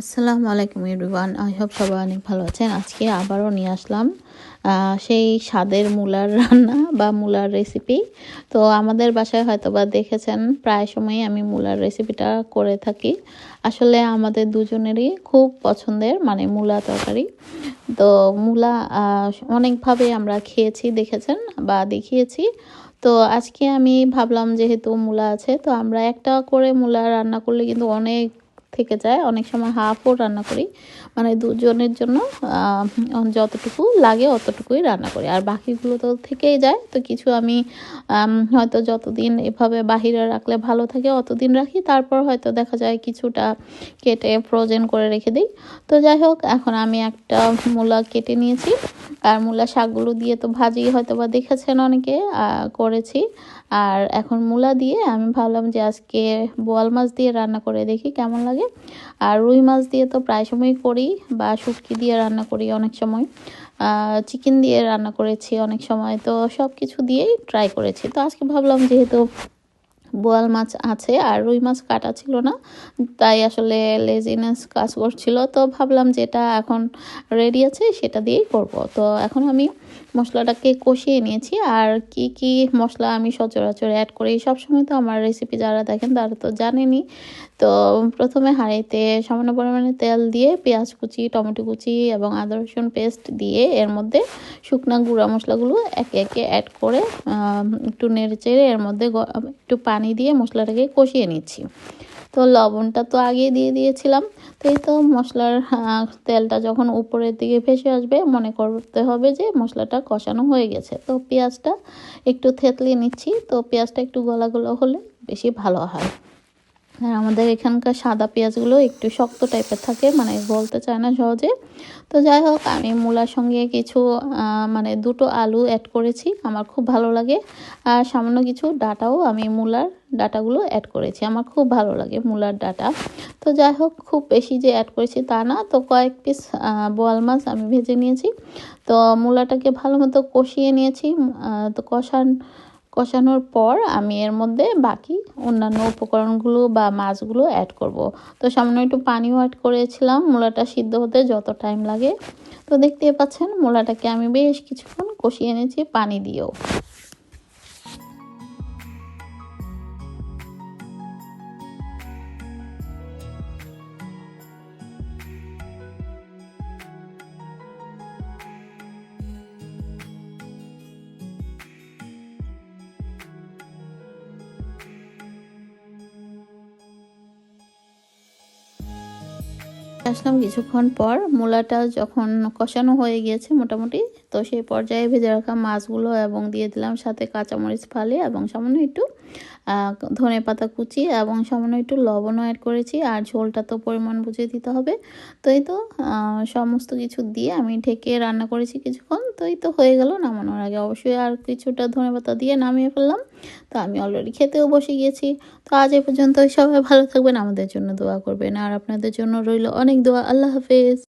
আসসালামু আলাইকুম everyone I hope সবাই অনেক ভালো আছেন। আজকে আবারও নিয়ে আসলাম সেই স্বাদের মূলার রান্না বা মূলার রেসিপি তো আমাদের বাসায় হয়তো বা দেখেছেন, প্রায় সময়ই আমি মূলার রেসিপিটা করে থাকি। আসলে আমাদের দুজনেরই খুব পছন্দের মানে মূলা তরকারি। তো মূলা অনেকভাবে আমরা খেয়েছি, দেখেছেন বা দেখিয়েছি। তো আজকে আমি ভাবলাম, যেহেতু মূলা আছে, তো আমরা একটা করে মূলা রান্না করলে কিন্তু অনেক থেকে যায়। অনেক সময় হাফও রান্না করি। মানে দুজনের জন্য যতটুকু লাগে অতটুকুই রান্না করি। আর বাকিগুলো তো থেকেই যায়। তো কিছু আমি হয়তো যতদিন এভাবে বাহিরে রাখলে ভালো থাকে, অতদিন রাখি। তারপর হয়তো দেখা যায় কিছুটা কেটে ফ্রোজেন করে রেখে দিই। তো যাই হোক, এখন আমি একটা মূলা কেটে নিয়েছি। আর মূলা শাকগুলো দিয়ে তো ভাজি হয়তো বা দেখেছেন অনেকে করেছি। আর এখন মূলা দিয়ে আমি ভাবলাম যে আজকে বোয়াল মাছ দিয়ে রান্না করে দেখি কেমন লাগে। আর রুই মাছ দিয়ে তো প্রায় সময় করি বা শুটকি দিয়ে রান্না করি অনেক সময়। চিকেন দিয়ে রান্না করেছি অনেক সময়। তো সব কিছু দিয়েই ট্রাই করেছি। তো আজকে ভাবলাম যেহেতু বোয়াল মাছ আছে আর রুই মাছ কাটা ছিল না, তাই আসলে লেজিনেস কাজ করছিল। তো ভাবলাম যেটা এখন রেডি আছে, সেটা দিয়েই করব। তো এখন আমি মশলাটাকে কষিয়ে নিয়েছি আর কি কি মশলা আমি সচরাচর অ্যাড করি, সবসময় তো আমার রেসিপি যারা দেখেন তারা তো জানেনি তো প্রথমে হাঁড়িতে সামান্য পরিমাণে তেল দিয়ে পেঁয়াজ কুচি, টমেটো কুচি এবং আদা রসুন পেস্ট দিয়ে এর মধ্যে শুকনা গুঁড়া মশলাগুলো একে একে অ্যাড করে একটু নেড়ে চেড়ে এর মধ্যে একটু পানি দিয়ে মশলাটাকে কষিয়ে নিচ্ছি। তো লবণটা তো আগে দিয়ে দিয়েছিলাম। তো এই তো মশলার তেলটা যখন উপরের দিকে ভেসে আসবে, মনে করতে হবে যে মশলাটা কষানো হয়ে গেছে। তো পেঁয়াজটা একটু থেতলে নিচ্ছি। তো পেঁয়াজটা একটু গলা গলা হলে বেশি ভালো হয়। আর আমাদের এখানকার সাদা পেঁয়াজগুলো একটু শক্ত টাইপের থাকে মানে গলতে চায় না সহজে। তো যাই হোক, আমি মূলার সঙ্গে কিছু মানে দুটো আলু অ্যাড করেছি, আমার খুব ভালো লাগে। আর সামান্য কিছু ডাটাও আমি মূলার ডাটাগুলো অ্যাড করেছি, আমার খুব ভালো লাগে মূলার ডাটা। তো যাই হোক, খুব বেশি যে অ্যাড করেছি তা না, তো কয়েক পিস বোয়াল মাছ আমি ভেজে নিয়েছি। তো মূলাটাকে ভালো মতো কষিয়ে নিয়েছি তো কষান কষানোর পর আমি এর মধ্যে বাকি অন্যান্য উপকরণগুলো বা মাছগুলো অ্যাড করব। তো সামান্য একটু পানিও অ্যাড করেছিলাম, মূলাটা সিদ্ধ হতে যত টাইম লাগে। তো দেখতে পাচ্ছেন, মূলাটাকে আমি বেশ কিছুক্ষণ কষিয়ে এনেছি পানি দিয়েও। আসলাম কিছুক্ষণ পর। মূলাটা যখন কষানো হয়ে গিয়েছে মোটামুটি, তো সেই পর্যায়ে ভেজে রাখা মাছগুলো এবং দিয়ে দিলাম সাথে কাঁচামরিচ ফালি এবং সামান্য একটু ধনে পাতা কুচি এবং সামান্য একটু লবণও অ্যাড করেছি, আর ঝোলটা তো পরিমাণ বুঝে দিতে হবে। তো এই তো সমস্ত কিছু দিয়ে আমি ঢেকে রান্না করেছি কিছুক্ষণ। তো এই তো হয়ে গেল, নামানোর আগে অবশ্যই আর কিছুটা ধনে পাতা দিয়ে নামিয়ে ফেললাম। তো আমি অলরেডি খেতেও বসে গিয়েছি। তো আজ এ পর্যন্ত সবাই ভালো থাকবেন, আমাদের জন্য দোয়া করবেন। আর আপনাদের জন্য রইল অনেক দোয়া। আল্লাহ হাফেজ।